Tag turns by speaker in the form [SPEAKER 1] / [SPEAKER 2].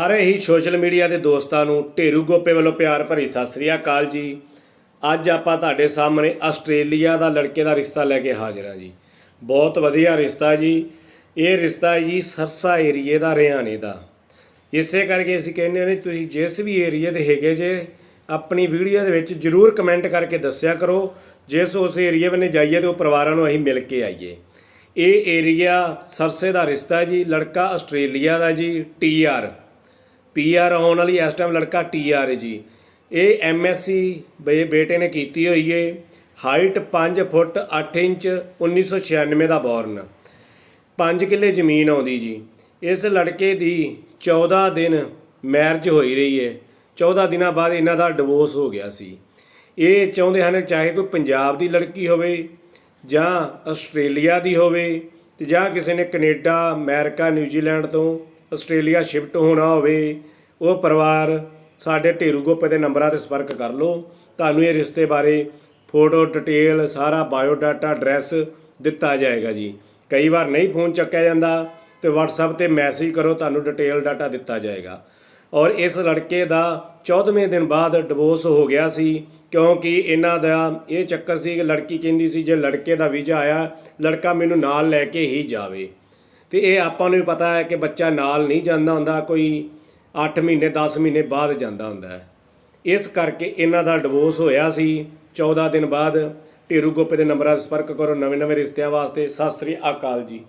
[SPEAKER 1] ਸਾਰੇ ਹੀ social media ਦੇ ਦੋਸਤਾਂ ਨੂੰ ਢੇਰੂ ਗੋਪੇ ਵੱਲੋਂ ਪਿਆਰ ਭਰੀ ਸਤਿ ਸ੍ਰੀ ਅਕਾਲ ਜੀ। ਅੱਜ ਆਪਾਂ ਤੁਹਾਡੇ ਸਾਹਮਣੇ ਆਸਟ੍ਰੇਲੀਆ ਦਾ ਲੜਕੇ ਦਾ ਰਿਸ਼ਤਾ ਲੈ ਕੇ ਹਾਜ਼ਰ ਹਾਂ ਜੀ। ਬਹੁਤ ਵਧੀਆ ਰਿਸ਼ਤਾ ਜੀ। ਇਹ ਰਿਸ਼ਤਾ ਹੈ ਜੀ ਸਰਸਾ ਏਰੀਏ ਦਾ ਹਰਿਆਣੇ ਦਾ। ਇਸੇ ਕਰਕੇ ਅਸੀਂ ਕਹਿੰਦੇ ਹਾਂ ਨੇ ਤੁਸੀਂ ਜਿਸ ਵੀ ਏਰੀਏ ਦੇ ਹੈਗੇ ਜੇ, ਆਪਣੀ ਵੀਡੀਓ ਦੇ ਵਿੱਚ ਜਰੂਰ ਕਮੈਂਟ ਕਰਕੇ ਦੱਸਿਆ ਕਰੋ। ਜਿਸ ਉਸ ਏਰੀਏ ਬੰਨੇ ਜਾਈਏ ਤੇ ਉਹ ਪਰਿਵਾਰਾਂ ਨੂੰ ਅਸੀਂ ਮਿਲ ਕੇ ਆਈਏ। ਇਹ ਏਰੀਆ ਸਰਸੇ ਦਾ ਰਿਸ਼ਤਾ ਜੀ, ਲੜਕਾ ਆਸਟ੍ਰੇਲੀਆ ਦਾ ਜੀ ਟੀਆਰ ਪੀਆਰ ਆਉਣ ਵਾਲੀ ਇਸ ਟਾਈਮ ਲੜਕਾ ਟੀਆਰ ਹੈ ਜੀ। ਇਹ ਐਮਐਸਸੀ ਬੇਟੇ ਨੇ ਕੀਤੀ ਹੋਈ ਹੈ ਹਾਈਟ 5 ਫੁੱਟ 8 ਇੰਚ 1996 ਦਾ ਬੋਰਨ। 5 ਕਿੱਲੇ ਜ਼ਮੀਨ ਆਉਂਦੀ ਜੀ। ਇਸ ਲੜਕੇ ਦੀ 14 ਦਿਨ ਮੈਰਿਜ ਹੋਈ ਰਹੀ ਹੈ 14 ਦਿਨਾਂ ਬਾਅਦ ਇਹਨਾਂ ਦਾ ਡਿਵੋਰਸ ਹੋ ਗਿਆ ਸੀ। ਇਹ ਚਾਹੁੰਦੇ ਹਨ ਚਾਹੇ ਕੋਈ ਪੰਜਾਬ ਦੀ ਲੜਕੀ ਹੋਵੇ ਜਾਂ ਆਸਟ੍ਰੇਲੀਆ ਦੀ ਹੋਵੇ ਤੇ ਜਾਂ ਕਿਸੇ ਨੇ ਕੈਨੇਡਾ, ਅਮਰੀਕਾ, ਨਿਊਜ਼ੀਲੈਂਡ ਤੋਂ ਆਸਟ੍ਰੇਲੀਆ ਸ਼ਿਫਟ ਹੋਣਾ ਹੋਵੇ, ਉਹ ਪਰਿਵਾਰ ਸਾਡੇ ਢੇਰੂ ਗੋਪੇ ਦੇ ਨੰਬਰਾਂ ਤੇ ਸੰਪਰਕ ਕਰ ਲਓ। ਤੁਹਾਨੂੰ ਇਹ ਰਿਸ਼ਤੇ ਬਾਰੇ ਫੋਟੋ, ਡਿਟੇਲ, ਸਾਰਾ ਬਾਇਓ ਡਾਟਾ ਐਡਰੈਸ ਦਿੱਤਾ ਜਾਏਗਾ ਜੀ। ਕਈ ਵਾਰ ਨਹੀਂ ਫੋਨ ਚੱਕਿਆ ਜਾਂਦਾ ਤੇ WhatsApp ਤੇ ਮੈਸੇਜ ਕਰੋ, ਤੁਹਾਨੂੰ ਡਿਟੇਲ ਡਾਟਾ ਦਿੱਤਾ ਜਾਏਗਾ। ਔਰ ਇਸ ਲੜਕੇ ਦਾ 14ਵੇਂ ਦਿਨ ਬਾਅਦ ਡਿਵੋਰਸ ਹੋ ਗਿਆ ਸੀ, ਕਿਉਂਕਿ ਇਹਨਾਂ ਦਾ ਇਹ ਚੱਕਰ ਸੀ ਕਿ ਲੜਕੀ ਕਹਿੰਦੀ ਸੀ, ਜੇ ਲੜਕੇ ਦਾ ਵੀਜ਼ਾ ਆਇਆ, ਲੜਕਾ ਮੈਨੂੰ ਨਾਲ ਲੈ ਕੇ ਹੀ ਜਾਵੇ। ਤੇ ਇਹ ਆਪਾਂ ਨੂੰ ਵੀ ਪਤਾ ਹੈ ਕਿ ਬੱਚਾ ਨਾਲ ਨਹੀਂ ਜਾਂਦਾ ਹੁੰਦਾ, ਕੋਈ 8 ਮਹੀਨੇ 10 ਮਹੀਨੇ ਬਾਅਦ ਜਾਂਦਾ ਹੁੰਦਾ ਹੈ। ਇਸ ਕਰਕੇ ਇਹਨਾਂ ਦਾ ਡਿਵੋਰਸ ਹੋਇਆ ਸੀ। 14 ਦਿਨ ਬਾਅਦ ਢੇਰੂ ਗੋਪੇ ਦੇ ਨੰਬਰਾਂ 'ਤੇ ਸੰਪਰਕ ਕਰੋ। ਨਵੇਂ ਨਵੇਂ ਰਿਸ਼ਤਿਆਂ ਵਾਸਤੇ ਸਤਿ ਸ੍ਰੀ ਅਕਾਲ ਜੀ।